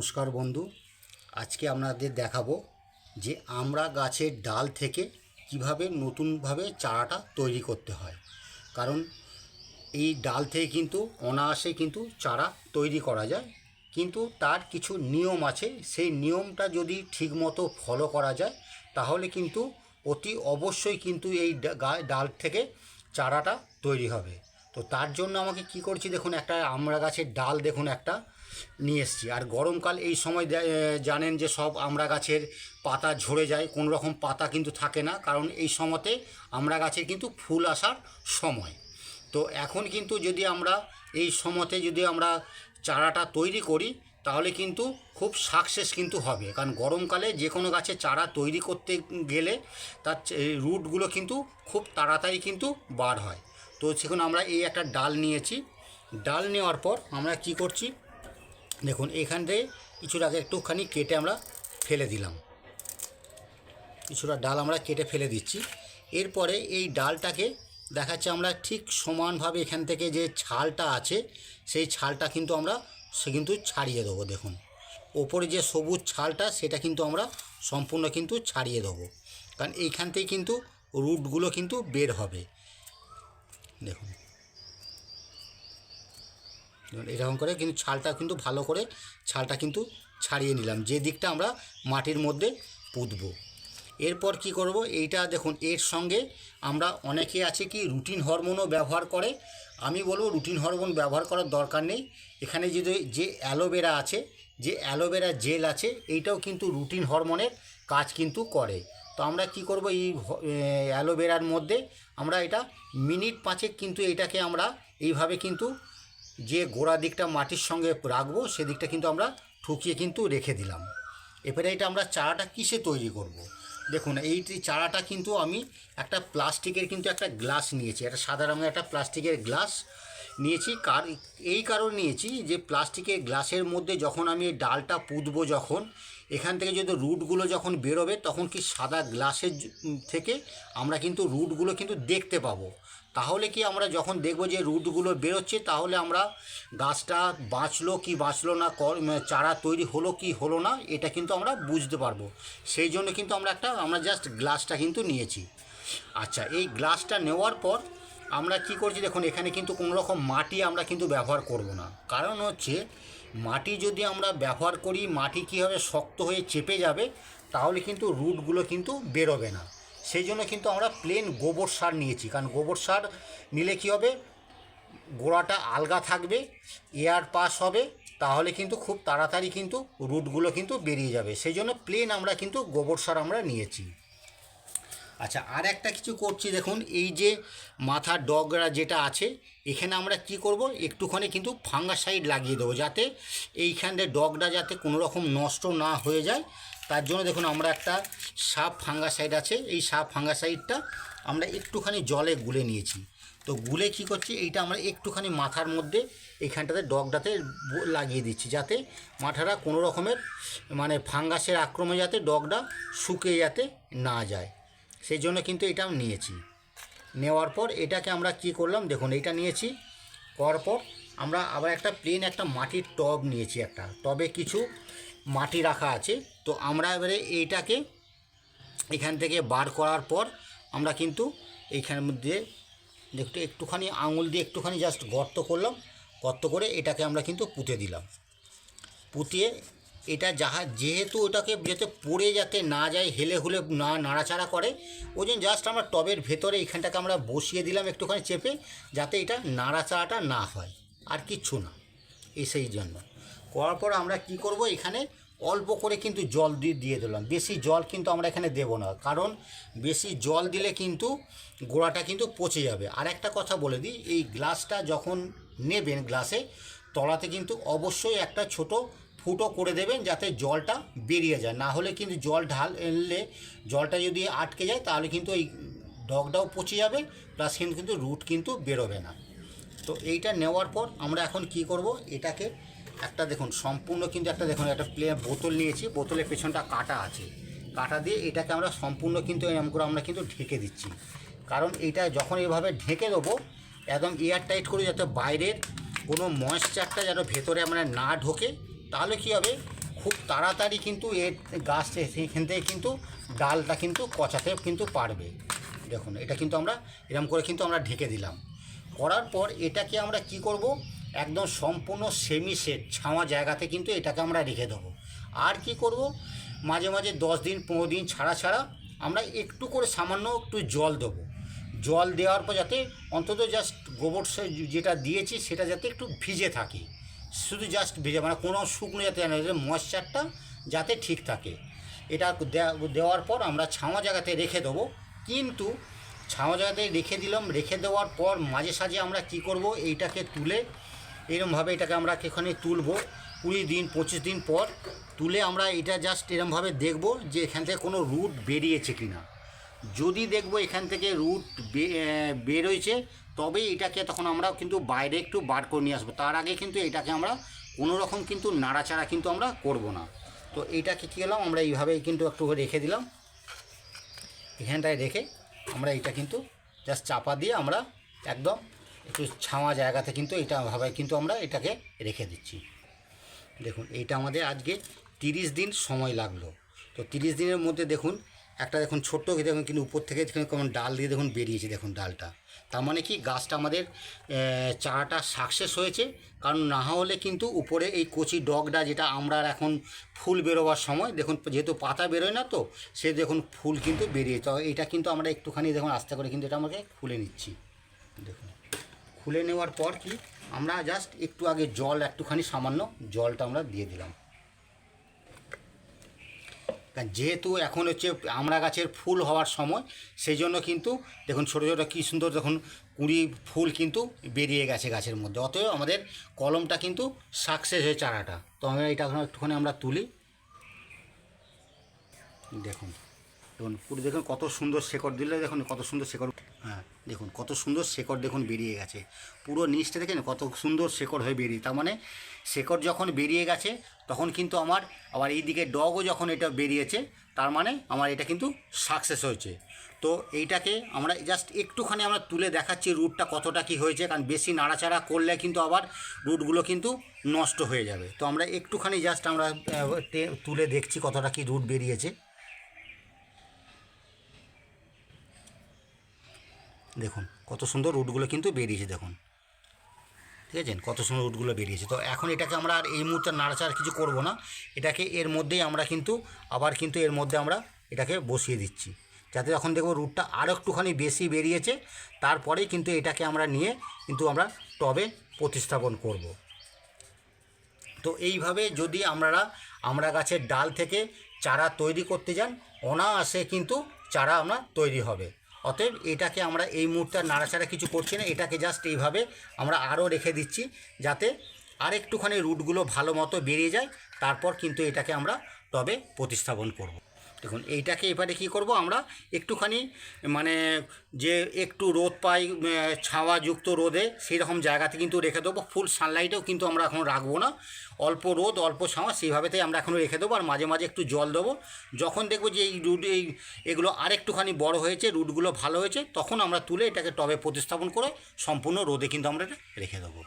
নমস্কার বন্ধু। আজকে আপনাদের দেখাবো যে আমরা গাছের ডাল থেকে কীভাবে নতুনভাবে চারাটা তৈরি করতে হয়। কারণ এই ডাল থেকে কিন্তু অনায়াসে কিন্তু চারা তৈরি করা যায়। কিন্তু তার কিছু নিয়ম আছে। সেই নিয়মটা যদি ঠিকমতো ফলো করা যায়, তাহলে কিন্তু অতি অবশ্যই কিন্তু এই ডাল থেকে চারাটা তৈরি হবে। তো তার জন্য আমাকে কি করছি দেখুন, একটা আমরা গাছের ডাল দেখুন একটা। নিয়ে এসছি। আর গরমকাল এই সময় জানেন যে সব আমড়া গাছের পাতা ঝরে যায়, কোনো রকম পাতা কিন্তু থাকে না, কারণ এই সময়তে আমড়া গাছের কিন্তু ফুল আসার সময়। তো এখন কিন্তু যদি আমরা এই সময়তে যদি আমরা চারাটা তৈরি করি, তাহলে কিন্তু খুব সাকসেস কিন্তু হবে। কারণ গরমকালে যে কোনো গাছে চারা তৈরি করতে গেলে তার রুটগুলো কিন্তু খুব তাড়াতাড়ি কিন্তু বার হয়। তো সেখানে আমরা এই একটা ডাল নিয়েছি। ডাল নেওয়ার পর আমরা কি করছি দেখুন এখান থেকে কিছুটা আগে একটুখানি কেটে আমরা ফেলে দিলাম। কিছুটা ডাল আমরা কেটে ফেলে দিচ্ছি। এরপরে এই ডালটাকে দেখাচ্ছে আমরা ঠিক সমানভাবে এখান থেকে যে ছালটা আছে সেই ছালটা কিন্তু আমরা সে কিন্তু ছাড়িয়ে দেবো দেখুন। ওপরে যে সবুজ ছালটা সেটা কিন্তু আমরা সম্পূর্ণ কিন্তু ছাড়িয়ে দেবো। কারণ এইখান থেকে কিন্তু রুটগুলো কিন্তু বের হবে। দেখুন, এরকম করে, কিন্তু ছালটা কিন্তু ভালো করে, ছালটা কিন্তু ছাড়িয়ে নিলাম। যে দিকটা আমরা মাটির মধ্যে পুঁতবো। এরপর কি করব? এইটা দেখুন, এর সঙ্গে আমরা অনেকে আছে কি, রুটিন হরমোনও ব্যবহার করে। আমি বলব রুটিন হরমোন ব্যবহার করার দরকার নেই। এখানে যদি যে অ্যালোভেরা আছে, যে অ্যালোভেরা জেল আছে, এইটাও কিন্তু রুটিন হরমোনের কাজ কিন্তু করে। তো আমরা কি করব? এই অ্যালোভেরার মধ্যে আমরা এটা মিনিট পাঁচেক কিন্তু এটাকে আমরা এইভাবে কিন্তু যে গোড়া দিকটা মাটির সঙ্গে রাখব, সেদিকটা কিন্তু আমরা ঠুকিয়ে কিন্তু রেখে দিলাম। এবারে এটা আমরা চারাটা কিসে তৈরি করব। দেখুন, এই চারাটা কিন্তু আমি একটা প্লাস্টিকের কিন্তু একটা গ্লাস নিয়েছি, একটা সাদা রঙের একটা প্লাস্টিকের গ্লাস নিয়েছি। কার, এই কারণ নিয়েছি যে প্লাস্টিকের গ্লাসের মধ্যে যখন আমি ডালটা পুঁতবো যখন, এখান থেকে যদি রুটগুলো যখন বেরোবে, তখন কি সাদা গ্লাসের থেকে আমরা কিন্তু রুটগুলো কিন্তু দেখতে পাবো। তাহলে কি আমরা যখন দেখব যে রুটগুলো বেরোচ্ছে, তাহলে আমরা গাছটা বাঁচলো কি বাঁচলো না চারা তৈরি হলো কি হলো না, এটা কিন্তু আমরা বুঝতে পারব। সেই জন্য কিন্তু আমরা একটা, আমরা জাস্ট গ্লাসটা কিন্তু নিয়েছি। আচ্ছা এই গ্লাসটা নেওয়ার পর আমরা কি করছি, দেখুন, এখানে কিন্তু কোনো রকম মাটি আমরা কিন্তু ব্যবহার করব না। কারণ হচ্ছে, মাটি যদি আমরা ব্যবহার করি, মাটি কীভাবে শক্ত হয়ে চেপে যাবে, তাহলে কিন্তু রুটগুলো কিন্তু বেরোবে না। সেই জন্য কিন্তু আমরা প্লেন গোবর সার নিয়েছি। কারণ গোবর সার নিলে কী হবে? গোড়াটা আলগা থাকবে এয়ার পাস হবে, তাহলে কিন্তু খুব তাড়াতাড়ি কিন্তু রুটগুলো কিন্তু বেরিয়ে যাবে। সেই জন্য প্লেন আমরা কিন্তু গোবর সার আমরা নিয়েছি। আচ্ছা আর একটা কিছু করছি দেখুন, এই যে মাথার ডগরা যেটা আছে, এখানে আমরা কি করব? একটুখানি কিন্তু ফাঙ্গাসাইড লাগিয়ে দেবো যাতে এইখানে ডগটা যাতে কোনো রকম নষ্ট না হয়ে যায়। তার জন্য দেখুন আমরা একটা সাপ ফাঙ্গাসাইড আছে, এই সাপ ফাঙ্গাসাইডটা আমরা একটুখানি জলে গুলে নিয়েছি। তো গুলে কি করছি, এইটা আমরা একটুখানি মাথার মধ্যে এইখানটাতে ডগটাতে লাগিয়ে দিচ্ছি যাতে মাথাটা কোনো রকমের মানে ফাঙ্গাসের আক্রমণে যাতে ডগটা শুকিয়ে যাতে না যায়। সেই জন্য কিন্তু এটা আমি নিয়েছি। নেওয়ার পর এটাকে আমরা কি করলাম, দেখুন এটা নিয়েছি, করার পর আমরা আবার একটা প্লেন একটা মাটির টব নিয়েছি একটা। টবে কিছু মাটি রাখা আছে। তো আমরা এবারে এইটাকে এখান থেকে বার করার পর আমরা কিন্তু এইখানের মধ্যে একটু একটুখানি আঙুল দিয়ে একটুখানি জাস্ট গর্ত করলাম। গর্ত করে এটাকে আমরা কিন্তু পুঁতে দিলাম। পুঁতিয়ে এটা যাহা যেহেতু ওটাকে যাতে পড়ে যাতে না যায়, হেলে হুলে না নাড়াচাড়া করে, ওই জন্য জাস্ট আমরা টবের ভেতরে এইখানটাকে আমরা বসিয়ে দিলাম একটুখানি চেপে, যাতে এটা নাড়াচাড়াটা না হয়। আর কিচ্ছু না। এই সেই জন্য। করার পর আমরা কি করব? এখানে অল্প করে কিন্তু জল দিয়ে দিয়ে দিলাম। বেশি জল কিন্তু আমরা এখানে দেব না। কারণ বেশি জল দিলে কিন্তু গোড়াটা কিন্তু পচে যাবে। আর একটা কথা বলে দিই, এই গ্লাসটা যখন নেবেন গ্লাসে, তলাতে কিন্তু অবশ্যই একটা ছোট ফুটো করে দেবেন যাতে জলটা বেরিয়ে যায়। না হলে কিন্তু জল ঢাললে জলটা যদি আটকে যায়, তাহলে কিন্তু এই ডগটাও পচে যাবে, প্লাস কিন্তু কিন্তু রুট কিন্তু বেরোবে না। তো এইটা নেওয়ার পর আমরা এখন কি করব? এটাকে একটা দেখুন, সম্পূর্ণ কিন্তু একটা দেখুন, একটা প্লে বোতল নিয়েছি, বোতলের পেছনটা কাটা আছে। কাটা দিয়ে এটাকে আমরা সম্পূর্ণ কিন্তু এরকম করে আমরা কিন্তু ঢেকে দিচ্ছি। কারণ এটা যখন এভাবে ঢেকে দেবো, একদম এয়ার টাইট করে যাতে বাইরের কোনো ময়েশ্চারটা যেন ভেতরে আমরা না ঢোকে, তাহলে কী হবে? খুব তাড়াতাড়ি কিন্তু এর গাছ সেখান থেকে কিন্তু ডালটা কিন্তু কচাতে কিন্তু পারবে। দেখুন, এটা কিন্তু আমরা এরকম করে কিন্তু আমরা ঢেকে দিলাম। করার পর এটাকে আমরা কি করব? একদম সম্পূর্ণ সেমি সেট ছাওয়া জায়গাতে কিন্তু এটাকে আমরা রেখে দেবো। আর কি করব? মাঝে মাঝে দশ দিন, পনেরো দিন ছাড়া ছাড়া আমরা একটু করে সামান্য একটু জল দেবো। জল দেওয়ার পর যাতে অন্তত জাস্ট গোবর যেটা দিয়েছি সেটা যাতে একটু ভিজে থাকে। শুধু জাস্ট ভিজে মানে কোনো শুকনো যাতে ময়েশ্চারটা যাতে ঠিক থাকে। এটা দেওয়ার পর আমরা ছাওয়া জায়গাতে রেখে দেবো। কিন্তু ছাওয়া জায়গাতে রেখে দিলাম, রেখে দেওয়ার পর মাঝে সাঝে আমরা কি করব? এইটাকে তুলে এরমভাবে এটাকে আমরা এখানে তুলব কুড়ি দিন, পঁচিশ দিন পর তুলে আমরা এটা জাস্ট এরমভাবে দেখব যে এখান থেকে কোনো রুট বেরিয়েছে কিনা। যদি দেখব এখান থেকে রুট বেরোয়েছে তবে এটাকে তখন আমরা কিন্তু বাইরে একটু বার করে নিয়ে আসব। তার আগে কিন্তু এটাকে আমরা কোনো রকম কিন্তু নাড়াচাড়া কিন্তু আমরা করব না। তো এইটাকে কী করলাম আমরা এইভাবেই কিন্তু একটু রেখে দিলাম। এখানটায় রেখে আমরা এটা কিন্তু জাস্ট চাপা দিয়ে আমরা একদম একটু ছাওয়া জায়গাতে কিন্তু এটা ভাবে কিন্তু আমরা এটাকে রেখে দিচ্ছি। দেখুন, এইটা আমাদের আজকে তিরিশ দিন সময় লাগল। তো তিরিশ দিনের মধ্যে দেখুন, একটা দেখুন ছোট্ট দেখুন কিন্তু উপর থেকে কেমন ডাল দিয়ে দেখুন বেরিয়েছে দেখুন ডালটা। তার মানে কি গাছটা আমাদের চারাটা সাকসেস হয়েছে, কারণ না হলে কিন্তু উপরে এই কচি ডগটা যেটা আমরা এখন ফুল বেরোবার সময়, দেখুন যেহেতু পাতা বেরোয় না তো, সে দেখুন ফুল কিন্তু বেরিয়ে, তো এটা কিন্তু আমরা একটুখানি দেখুন আস্তে করে কিন্তু এটা আমাকে খুলে নিচ্ছি। দেখুন। খুলে নেওয়ার পর কি, আমরা জাস্ট একটু আগে জল, একটুখানি সামান্য জলটা আমরা দিয়ে দিলাম। যেহেতু এখন হচ্ছে আমড়া গাছের ফুল হওয়ার সময়, সেই জন্য কিন্তু দেখুন ছোটো ছোটো কী সুন্দর দেখুন কুড়ি ফুল কিন্তু বেরিয়ে গেছে গাছের মধ্যে। অতএব আমাদের কলমটা কিন্তু সাকসেস হয়ে চারাটা। তো আমরা এটা একটুখানি আমরা তুলি। দেখুন। দেখুন, পুরো দেখুন কত সুন্দর শেকড় দিলে দেখুন, কত সুন্দর শেকড় হ্যাঁ দেখুন, কত সুন্দর শেকড় দেখুন বেরিয়ে গেছে। পুরো নিচটা দেখেন, কত সুন্দর শেকড় হয়ে বেরিয়ে তার মানে শেকড় যখন বেরিয়ে গেছে, তখন কিন্তু আমার আবার এইদিকে ডগও যখন এটা বেরিয়েছে, তার মানে আমার এটা কিন্তু সাকসেস হয়েছে। তো এইটাকে আমরা জাস্ট একটুখানি আমরা তুলে দেখাচ্ছি রুটটা কতটা কি হয়েছে, কারণ বেশি নাড়াচাড়া করলে কিন্তু আবার রুটগুলো কিন্তু নষ্ট হয়ে যাবে। তো আমরা একটুখানি জাস্ট আমরা তুলে দেখছি কতটা কি রুট বেরিয়েছে। দেখুন, কত সুন্দর রুটগুলো কিন্তু বেরিয়েছে, দেখুন। ঠিক আছে? কত সুন্দর রুটগুলো বেরিয়েছে। তো এখন এটাকে আমরা আর এই মুহূর্তে নাড়াচাড়া কিছু করব না। এটাকে এর মধ্যেই আমরা কিন্তু, আবার কিন্তু এর মধ্যে আমরা এটাকে বসিয়ে দিচ্ছি। যাতে যখন দেখব রুটটা আরও একটুখানি বেশি বেরিয়েছে। তারপরেই কিন্তু এটাকে আমরা নিয়ে কিন্তু আমরা টবে প্রতিস্থাপন করব। তো এইভাবে যদি আমরা আমরা গাছের ডাল থেকে চারা তৈরি করতে যান, অনায়াসে কিন্তু চারা আমরা তৈরি হবে। অতএব এটাকে আমরা এই মুহূর্তে আর নাড়াচাড়া কিছু করছি না, এটাকে জাস্ট এইভাবে আমরা আরও রেখে দিচ্ছি যাতে আর একটুখানি রুটগুলো ভালো মতো বেরিয়ে যায়, তারপর কিন্তু এটাকে আমরা তবে প্রতিস্থাপন করব। দেখুন, এইটাকে এবারে কী করব আমরা? একটুখানি মানে যে একটু রোদ পাই ছাওয়াযুক্ত রোদে সেই রকম জায়গাতে কিন্তু রেখে দেবো। ফুল সানলাইটেও কিন্তু আমরা এখন রাখব না। অল্প রোদ, অল্প ছাওয়া, সেইভাবেতেই আমরা এখন রেখে দেবো। আর মাঝে মাঝে একটু জল দেবো। যখন দেখব যে এই রুট, এই এগুলো আর একটুখানি বড় হয়েছে, রুটগুলো ভালো হয়েছে, তখন আমরা তুলে এটাকে টবে প্রতিস্থাপন করে সম্পূর্ণ রোদে কিন্তু আমরা রেখে দেবো।